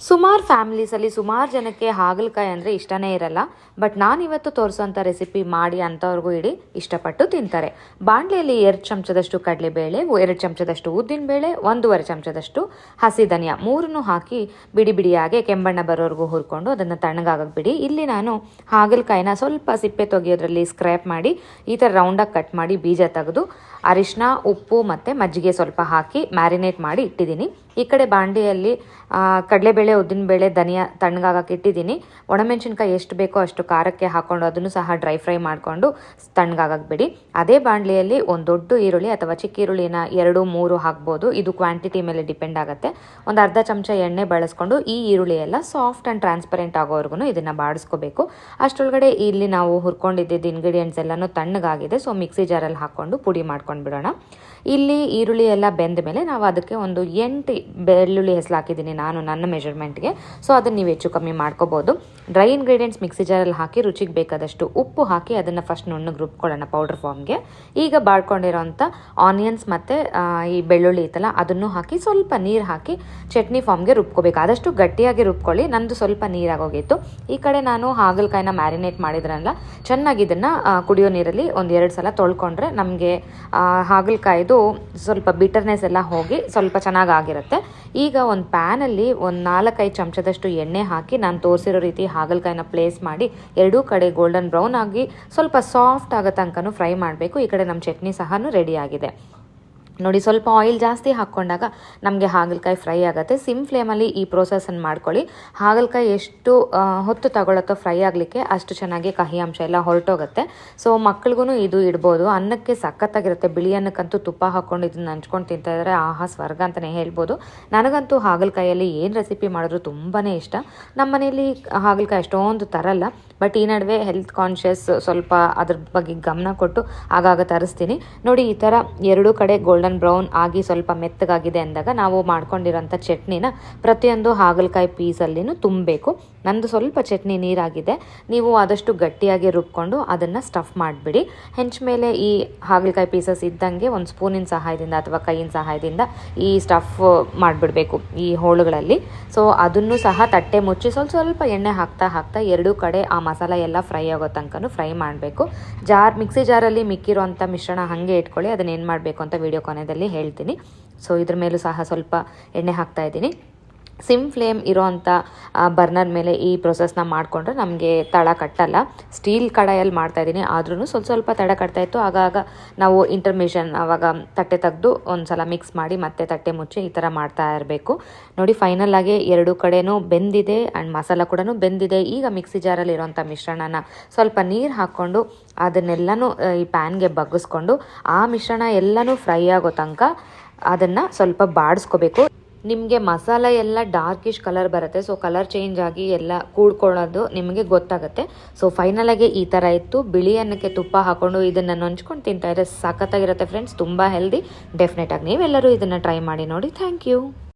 ಸುಮಾರು ಫ್ಯಾಮಿಲೀಸಲ್ಲಿ ಸುಮಾರು ಜನಕ್ಕೆ ಹಾಗಲಕಾಯಿ ಅಂದರೆ ಇಷ್ಟನೇ ಇರಲ್ಲ. ಬಟ್ ನಾನಿವತ್ತು ತೋರಿಸೋಂಥ ರೆಸಿಪಿ ಮಾಡಿ ಅಂಥವ್ರಿಗೂ ಇಡಿ ಇಷ್ಟಪಟ್ಟು ತಿಂತಾರೆ. ಬಾಣಲೆಯಲ್ಲಿ ಎರಡು ಚಮಚದಷ್ಟು ಕಡಲೆಬೇಳೆ ಎರಡು ಚಮಚದಷ್ಟು ಉದ್ದಿನಬೇಳೆ ಒಂದೂವರೆ ಚಮಚದಷ್ಟು ಹಸಿ ಧನಿಯಾ ಮೂರನ್ನು ಹಾಕಿ ಬಿಡಿ ಬಿಡಿಯಾಗೆ ಕೆಂಬಣ್ಣ ಬರೋವರೆಗೂ ಹುರ್ಕೊಂಡು ಅದನ್ನು ತಣ್ಣಗಾಗಕ್ಕೆ ಬಿಡಿ. ಇಲ್ಲಿ ನಾನು ಹಾಗಲಕಾಯಿನ ಸ್ವಲ್ಪ ಸಿಪ್ಪೆ ತೆಗೆಯೋದ್ರಲ್ಲಿ ಸ್ಕ್ರ್ಯಾಪ್ ಮಾಡಿ ಈ ಥರ ರೌಂಡಾಗಿ ಕಟ್ ಮಾಡಿ ಬೀಜ ತೆಗೆದು ಅರಿಶಿನ ಉಪ್ಪು ಮತ್ತು ಮಜ್ಜಿಗೆ ಸ್ವಲ್ಪ ಹಾಕಿ ಮ್ಯಾರಿನೇಟ್ ಮಾಡಿ ಇಟ್ಟಿದ್ದೀನಿ. ಈ ಕಡೆ ಬಾಂಡೆಯಲ್ಲಿ ಆ, ಕಡಲೆಬೇಳೆ ಉದ್ದಿನಬೇಳೆ ಧನಿಯಾ ತಣ್ಣಗಾಗಕ್ಕೆ ಇಟ್ಟಿದ್ದೀನಿ. ಒಣಮೆಣಸಿನ್ಕಾಯಿ ಎಷ್ಟು ಬೇಕೋ ಅಷ್ಟು ಖಾರಕ್ಕೆ ಹಾಕ್ಕೊಂಡು ಅದನ್ನು ಸಹ ಡ್ರೈ ಫ್ರೈ ಮಾಡಿಕೊಂಡು ತಣ್ಣಗಾಗಕ್ಕೆ ಬಿಡಿ ಅದೇ ಬಾಣಲಿಯಲ್ಲಿ ಒಂದು ದೊಡ್ಡ ಈರುಳ್ಳಿ ಅಥವಾ ಚಿಕ್ಕ ಈರುಳ್ಳಿನ ಎರಡು, ಮೂರು ಹಾಕ್ಬೋದು. ಇದು ಕ್ವಾಂಟಿಟಿ ಮೇಲೆ ಡಿಪೆಂಡ್ ಆಗುತ್ತೆ. ಒಂದು ಅರ್ಧ ಚಮಚ ಎಣ್ಣೆ ಬಳಸ್ಕೊಂಡು ಈ ಈರುಳ್ಳಿ ಎಲ್ಲ ಸಾಫ್ಟ್ ಆ್ಯಂಡ್ ಟ್ರಾನ್ಸ್ಪರೆಂಟ್ ಆಗೋವರೆಗೂ ಇದನ್ನು ಬಾಡಿಸ್ಕೋಬೇಕು. ಅಷ್ಟರೊಳಗಡೆ ಇಲ್ಲಿ ನಾವು ಹುರ್ಕೊಂಡಿದ್ದಿದ್ದು ಇಂಗ್ರೀಡಿಯೆಂಟ್ಸ್ ಎಲ್ಲನೂ ತಣ್ಣಗಾಗಿದೆ. ಸೊ ಮಿಕ್ಸಿ ಜಾರಲ್ಲಿ ಹಾಕ್ಕೊಂಡು ಪುಡಿ ಮಾಡ್ಕೊಂಡು ಬಿಡೋಣ ಇಲ್ಲಿ ಈರುಳ್ಳಿ ಎಲ್ಲ ಬೆಂದ ಮೇಲೆ ನಾವು ಅದಕ್ಕೆ ಒಂದು ಎಂಟು ಬೆಳ್ಳುಳ್ಳಿ ಹೆಸರು ಹಾಕಿದ್ದೀನಿ ನಾನು ನನ್ನ ಮೆಜರ್ಮೆಂಟ್ಗೆ ಸೊ ಅದನ್ನು ನೀವು ಹೆಚ್ಚು ಕಮ್ಮಿ ಮಾಡ್ಕೋಬೋದು. ಡ್ರೈ ಇಂಗ್ರೀಡಿಯೆಂಟ್ಸ್ ಮಿಕ್ಸಿ ಜಾರಲ್ಲಿ ಹಾಕಿ ರುಚಿಗೆ ಬೇಕಾದಷ್ಟು ಉಪ್ಪು ಹಾಕಿ ಅದನ್ನು ಫಸ್ಟ್ ನುಣ್ಣಗೆ ರುಬ್ಕೊಳ್ಳೋಣ ಪೌಡರ್ ಫಾರ್ಮ್ಗೆ ಈಗ ಬಾಡ್ಕೊಂಡಿರೋಂಥ ಆನಿಯನ್ಸ್ ಮತ್ತು ಈ ಬೆಳ್ಳುಳ್ಳಿ ಇತ್ತಲ್ಲ ಅದನ್ನು ಹಾಕಿ ಸ್ವಲ್ಪ ನೀರು ಹಾಕಿ ಚಟ್ನಿ ಫಾರ್ಮ್ಗೆ ರುಬ್ಕೋಬೇಕು. ಆದಷ್ಟು ಗಟ್ಟಿಯಾಗಿ ರುಬ್ಕೊಳ್ಳಿ, ನಂದು ಸ್ವಲ್ಪ ನೀರಾಗೋಗಿತ್ತು ಈ ಕಡೆ ನಾನು ಹಾಗಲಕಾಯಿನ ಮ್ಯಾರಿನೇಟ್ ಮಾಡಿದ್ರಲ್ಲ, ಚೆನ್ನಾಗಿ ಇದನ್ನು ಕುಡಿಯೋ ನೀರಲ್ಲಿ ಒಂದು ಎರಡು ಸಲ ತೊಳ್ಕೊಂಡ್ರೆ ನಮಗೆ ಹಾಗಲಕಾಯಿದು ಸ್ವಲ್ಪ ಬಿಟರ್ನೆಸ್ ಎಲ್ಲ ಹೋಗಿ ಸ್ವಲ್ಪ ಚೆನ್ನಾಗಿ ಆಗಿರುತ್ತೆ ಈಗ ಒಂದು ಪ್ಯಾನಲ್ಲಿ ಒಂದು ನಾಲ್ಕೈದು ಚಮಚದಷ್ಟು ಎಣ್ಣೆ ಹಾಕಿ ನಾನು ತೋರಿಸಿರೋ ರೀತಿ ಹಾಗಲಕಾಯಿನ ಪ್ಲೇಸ್ ಮಾಡಿ ಎರಡೂ ಕಡೆ ಗೋಲ್ಡನ್ ಬ್ರೌನ್ ಆಗಿ ಸ್ವಲ್ಪ ಸಾಫ್ಟ್ ಆಗೋ ತನಕನೂ ಫ್ರೈ ಮಾಡಬೇಕು. ಈ ಕಡೆ ನಮ್ಮ ಚಟ್ನಿ ಸಹ ರೆಡಿ ಆಗಿದೆ. ನೋಡಿ, ಸ್ವಲ್ಪ ಆಯಿಲ್ ಜಾಸ್ತಿ ಹಾಕ್ಕೊಂಡಾಗ ನಮಗೆ ಹಾಗಲಕಾಯಿ ಫ್ರೈ ಆಗುತ್ತೆ. ಸಿಮ್ ಫ್ಲೇಮಲ್ಲಿ ಈ ಪ್ರೋಸೆಸನ್ನು ಮಾಡ್ಕೊಳ್ಳಿ. ಹಾಗಲಕಾಯಿ ಎಷ್ಟು ಹೊತ್ತು ತಗೊಳತ್ತೋ ಫ್ರೈ ಆಗಲಿಕ್ಕೆ ಅಷ್ಟು ಚೆನ್ನಾಗಿ ಕಹಿ ಅಂಶ ಎಲ್ಲ ಹೊರಟೋಗುತ್ತೆ. ಸೊ ಮಕ್ಳಿಗೂ ಇದು ಇಡ್ಬೋದು. ಅನ್ನಕ್ಕೆ ಸಖತ್ತಾಗಿರುತ್ತೆ. ಬಿಳಿ ಅನ್ನಕ್ಕಂತೂ ತುಪ್ಪ ಹಾಕ್ಕೊಂಡು ಇದನ್ನು ಹಂಚ್ಕೊಂಡು ತಿಂತಾ ಇದ್ದಾರೆ ಆಹಾ, ಸ್ವರ್ಗ ಅಂತಲೇ ಹೇಳ್ಬೋದು. ನನಗಂತೂ ಹಾಗಲಕಾಯಲ್ಲಿ ಏನು ರೆಸಿಪಿ ಮಾಡಿದ್ರು ತುಂಬಾ ಇಷ್ಟ. ನಮ್ಮ ಮನೆಯಲ್ಲಿ ಹಾಗಲಕಾಯಿ ಅಷ್ಟೊಂದು ತರಲ್ಲ. ಬಟ್ ಈ ನಡುವೆ ಹೆಲ್ತ್ ಕಾನ್ಷಿಯಸ್ ಸ್ವಲ್ಪ ಅದ್ರ ಬಗ್ಗೆ ಗಮನ ಕೊಟ್ಟು ಆಗಾಗ ತರಿಸ್ತೀನಿ. ನೋಡಿ, ಈ ಥರ ಎರಡೂ ಕಡೆ ಗೋಲ್ಡನ್ ಬ್ರೌನ್ ಆಗಿ ಸ್ವಲ್ಪ ಮೆತ್ತಗಾಗಿದೆ ಅಂದಾಗ ನಾವು ಮಾಡ್ಕೊಂಡಿರೋಂಥ ಚಟ್ನಿನ ಪ್ರತಿಯೊಂದು ಹಾಗಲಕಾಯಿ ಪೀಸಲ್ಲಿನೂ ತುಂಬಬೇಕು. ನಂದು ಸ್ವಲ್ಪ ಚಟ್ನಿ ನೀರಾಗಿದೆ. ನೀವು ಆದಷ್ಟು ಗಟ್ಟಿಯಾಗಿ ರುಬ್ಕೊಂಡು ಅದನ್ನು ಸ್ಟಫ್ ಮಾಡಿಬಿಡಿ. ಹೆಂಚ ಮೇಲೆ ಈ ಹಾಗಲಕಾಯಿ ಪೀಸಸ್ ಇದ್ದಂಗೆ ಒಂದು ಸ್ಪೂನಿನ ಸಹಾಯದಿಂದ ಅಥವಾ ಕೈಯಿನ ಸಹಾಯದಿಂದ ಈ ಸ್ಟಫ್ ಮಾಡಿಬಿಡಬೇಕು ಈ ಹೋಳುಗಳಲ್ಲಿ. ಸೊ ಅದನ್ನು ಸಹ ತಟ್ಟೆ ಮುಚ್ಚಿ ಸ್ವಲ್ಪ ಸ್ವಲ್ಪ ಎಣ್ಣೆ ಹಾಕ್ತಾ ಹಾಕ್ತಾ ಎರಡೂ ಕಡೆ ಆ ಮಸಾಲ ಎಲ್ಲ ಫ್ರೈ ಆಗೋ ತನಕನೂ ಫ್ರೈ ಮಾಡಬೇಕು. ಜಾರ್, ಮಿಕ್ಸಿ ಜಾರಲ್ಲಿ ಮಿಕ್ಕಿರೋಂಥ ಮಿಶ್ರಣ ಹಾಗೆ ಇಟ್ಕೊಳ್ಳಿ ಅದನ್ನ ಏನು ಮಾಡಬೇಕು ಅಂತ ವಿಡಿಯೋ ಕೊನೆಯಲ್ಲಿ ಹೇಳ್ತೀನಿ. ಸೊ ಇದ್ರ ಮೇಲೂ ಸಹ ಸ್ವಲ್ಪ ಎಣ್ಣೆ ಹಾಕ್ತಾ ಇದ್ದೀನಿ. ಸಿಮ್ ಫ್ಲೇಮ್ ಇರೋವಂಥ ಬರ್ನರ್ ಮೇಲೆ ಈ ಪ್ರೊಸೆಸ್ನ ಮಾಡಿಕೊಂಡ್ರೆ ನಮಗೆ ತಳ ಕಟ್ಟಲ್ಲ. ಸ್ಟೀಲ್ ಕಡಾಯಲ್ಲಿ ಮಾಡ್ತಾಯಿದ್ದೀನಿ ಆದ್ರೂ ಸ್ವಲ್ಪ ಸ್ವಲ್ಪ ತಡ ಕಟ್ತಾ ಇತ್ತು. ಆಗಾಗ ನಾವು ಇಂಟರ್ಮಿಷನ್ ಆವಾಗ ತಟ್ಟೆ ತೆಗೆದು ಒಂದು ಸಲ ಮಿಕ್ಸ್ ಮಾಡಿ ಮತ್ತೆ ತಟ್ಟೆ ಮುಚ್ಚಿ ಈ ಥರ ಮಾಡ್ತಾ ಇರಬೇಕು. ನೋಡಿ ಫೈನಲ್ ಎರಡು ಕಡೆನೂ ಬೆಂದಿದೆ ಆ್ಯಂಡ್ ಮಸಾಲ ಕೂಡ ಬೆಂದಿದೆ. ಈಗ ಮಿಕ್ಸಿ ಜಾರಲ್ಲಿ ಇರೋವಂಥ ಮಿಶ್ರಣನ ಸ್ವಲ್ಪ ನೀರು ಹಾಕ್ಕೊಂಡು ಅದನ್ನೆಲ್ಲನೂ ಈ ಪ್ಯಾನ್ಗೆ ಬಗ್ಗಿಸ್ಕೊಂಡು ಆ ಮಿಶ್ರಣ ಎಲ್ಲನೂ ಫ್ರೈ ಆಗೋ ತನಕ ಅದನ್ನು ಸ್ವಲ್ಪ ಬಾಡಿಸ್ಕೋಬೇಕು. ನಿಮಗೆ ಮಸಾಲ ಎಲ್ಲ ಡಾರ್ಕಿಶ್ ಕಲರ್ ಬರುತ್ತೆ. ಸೊ ಕಲರ್ ಚೇಂಜ್ ಆಗಿ ಎಲ್ಲ ಕೂಡ್ಕೊಳ್ಳೋದು ನಿಮಗೆ ಗೊತ್ತಾಗುತ್ತೆ. ಸೊ ಫೈನಲಾಗಿ ಈ ಥರ ಇತ್ತು. ಬಿಳಿ ಅನ್ನಕ್ಕೆ ತುಪ್ಪ ಹಾಕೊಂಡು ಇದನ್ನು ನೊಂಚ್ಕೊಂಡು ತಿಂತಾ ಇದ್ರೆ ಸಖತ್ತಾಗಿರುತ್ತೆ ಫ್ರೆಂಡ್ಸ್ ತುಂಬ ಹೆಲ್ದಿ ಡೆಫಿನೆಟಾಗಿ ನೀವೆಲ್ಲರೂ ಇದನ್ನು ಟ್ರೈ ಮಾಡಿ ನೋಡಿ. Thank you